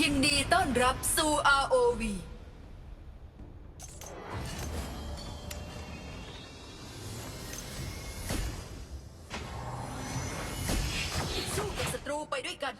ยินดีต้อนรับสู่ ROV สู้กับศัตรูไปด้วยกัน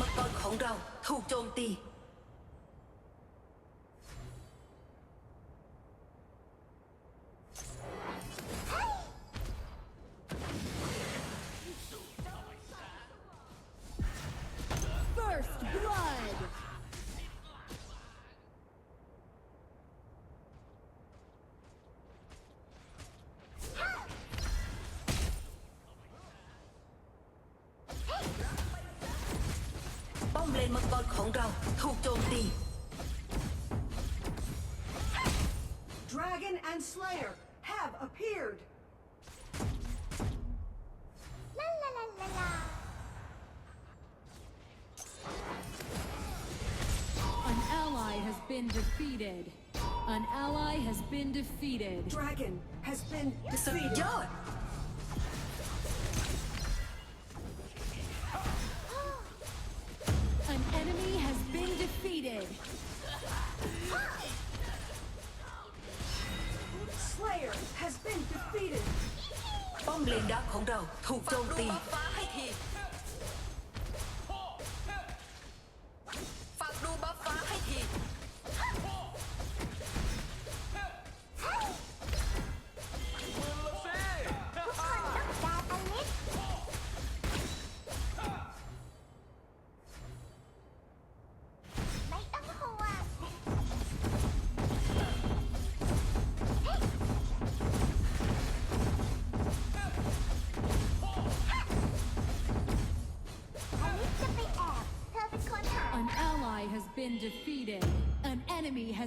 มังกรของเราถูกโจมตี นมังกรของเราถูกโจมตี Dragon and Slayer have appeared. ลาลาลาลาลา An ally has been defeated. An ally has been defeated. Dragon has been สุด defeated. ถูกโจมตี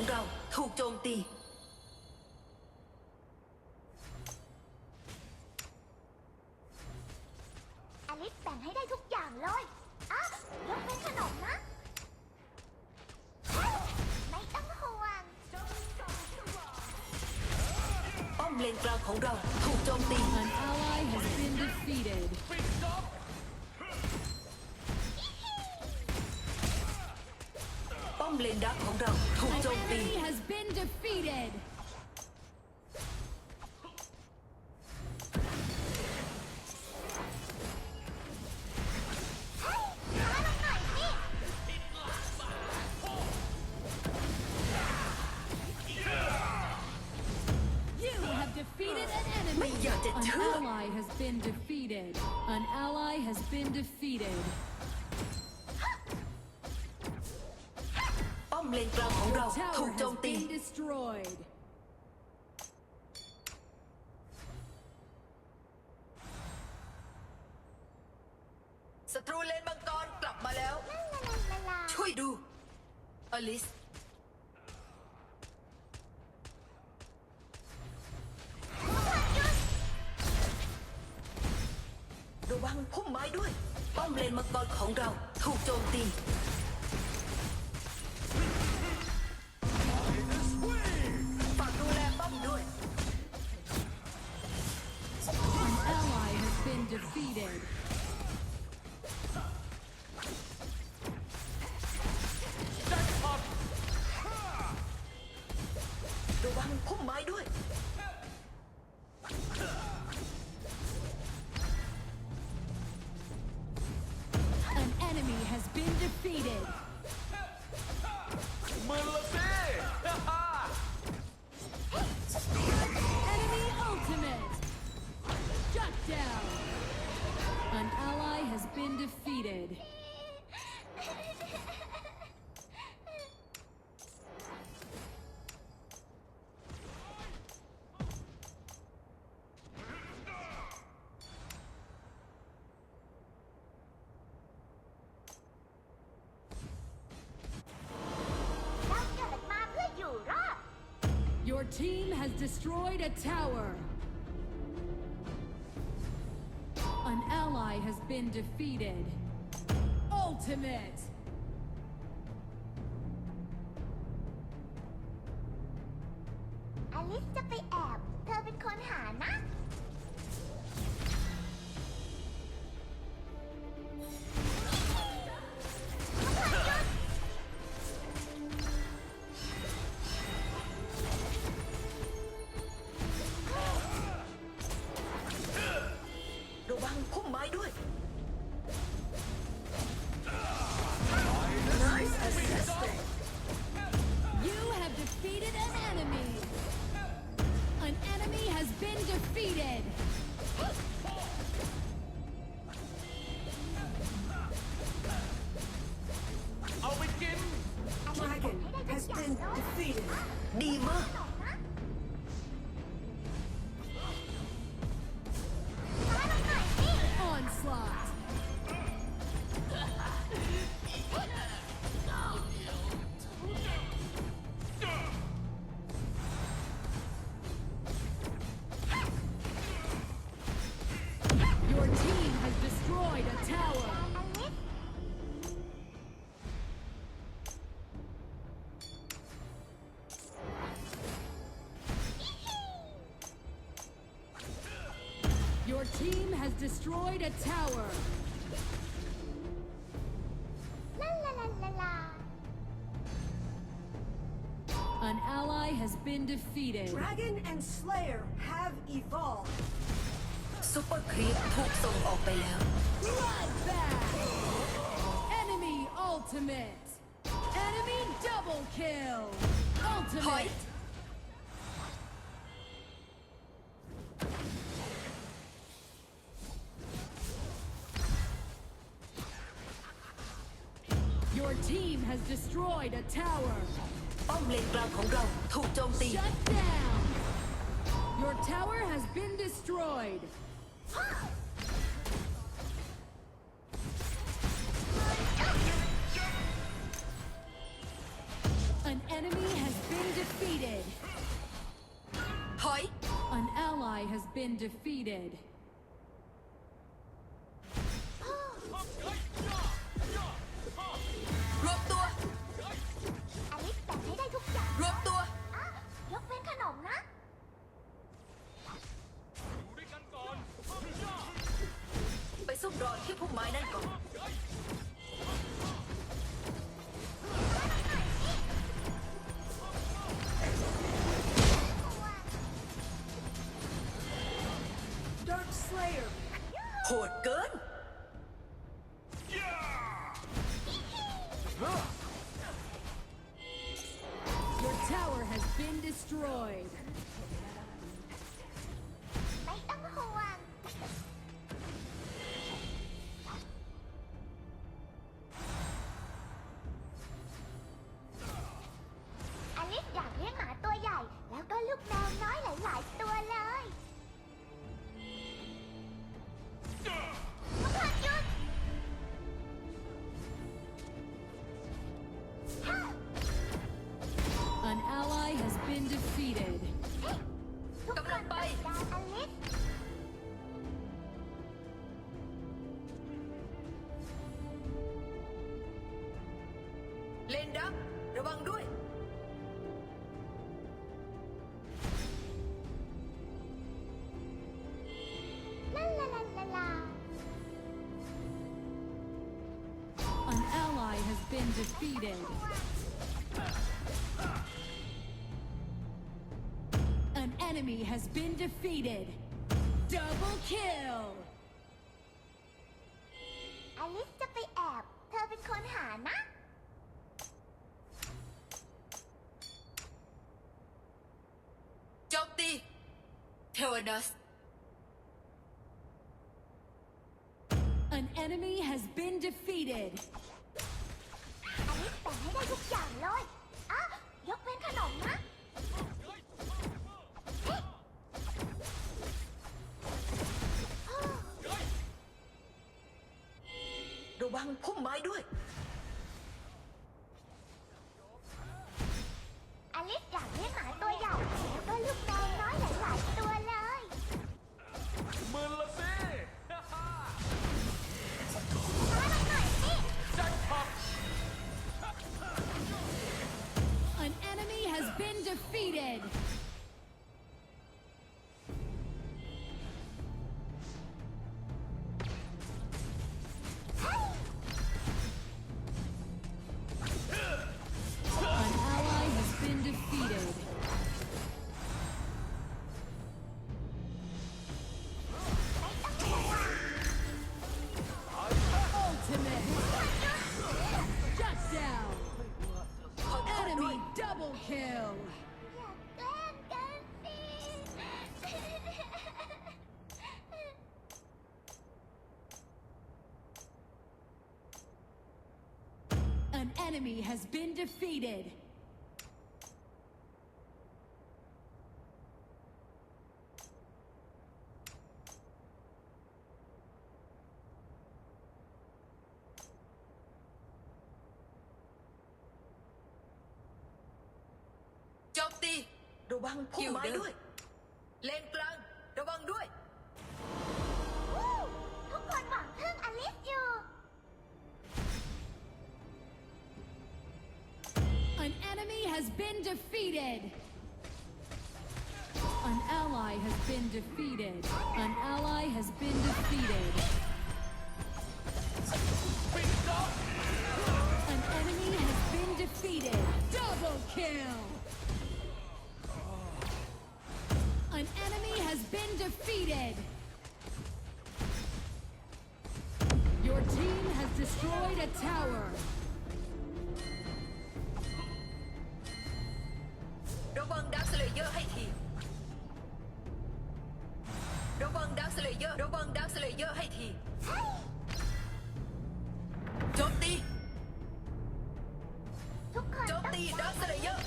ของเราถูกโจมตี อลิสแบ่งให้ได้ทุกอย่างเลยอะยกเป็นขนมนะ ไม่ต้องห่วง ป้อมเลนกลางของเราถูกโจมตี An ally has been defeated. ปิดจ็อบ ป้อมเลนดักของเราถูก An โจมตี มเลนกลางของเราถูกโจมตี ศัตรูเลนมังกรกลับมาแล้ว ช่วยดู อลิส ระวังพุ่มไม้ด้วย ป้อมเลนมังกรของเราถูกโจมตี defeated. team has destroyed a tower. An ally has been defeated. Ultimate! defeated! destroyed a tower. La, la, la, An ally has been defeated. Dragon and Slayer have evolved. Super Creep took some Opelem. back! Enemy ultimate! Enemy double kill! Ultimate! Point. destroyed a tower. ป้อมเลนกลางของเราถูกโจมตี Shut down. Your tower has been destroyed. An enemy has been defeated. Hi. An ally has been defeated. player. Hoard good? Your tower has been destroyed. has been defeated. An enemy has been defeated. Double kill. อลิสจะไปแอบ เธอเป็นคนหานะ โจมตี เทวนัส An enemy has been defeated. ได้ทุกอย่างเลยอะยกเว้นขนมนะ enemy has been defeated. Chọc đi! Đồ băng, khô máy đuôi! Lên cloud! has been defeated. An ally has been defeated. An ally has been defeated. An enemy has been defeated. Double kill! An enemy has been defeated! Your team has destroyed a tower! เลเยอร์ให้ทีระวังดักสเลเยอร์ระวังดักสเลเยอร์ให้ทีโจมตีทุกคนโจมตีดักสเลเยอร์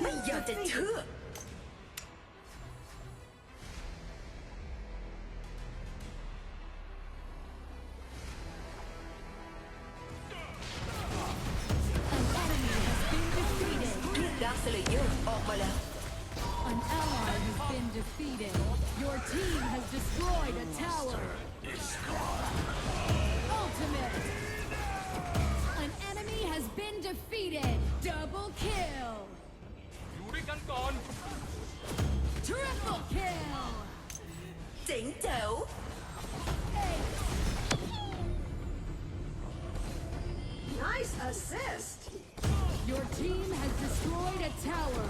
ไม่อยากจะเชื่อ อยู่ด้วยกันก่อน Triple kill. เจ๋งแจ๋ว Nice assist. Your team has destroyed a tower.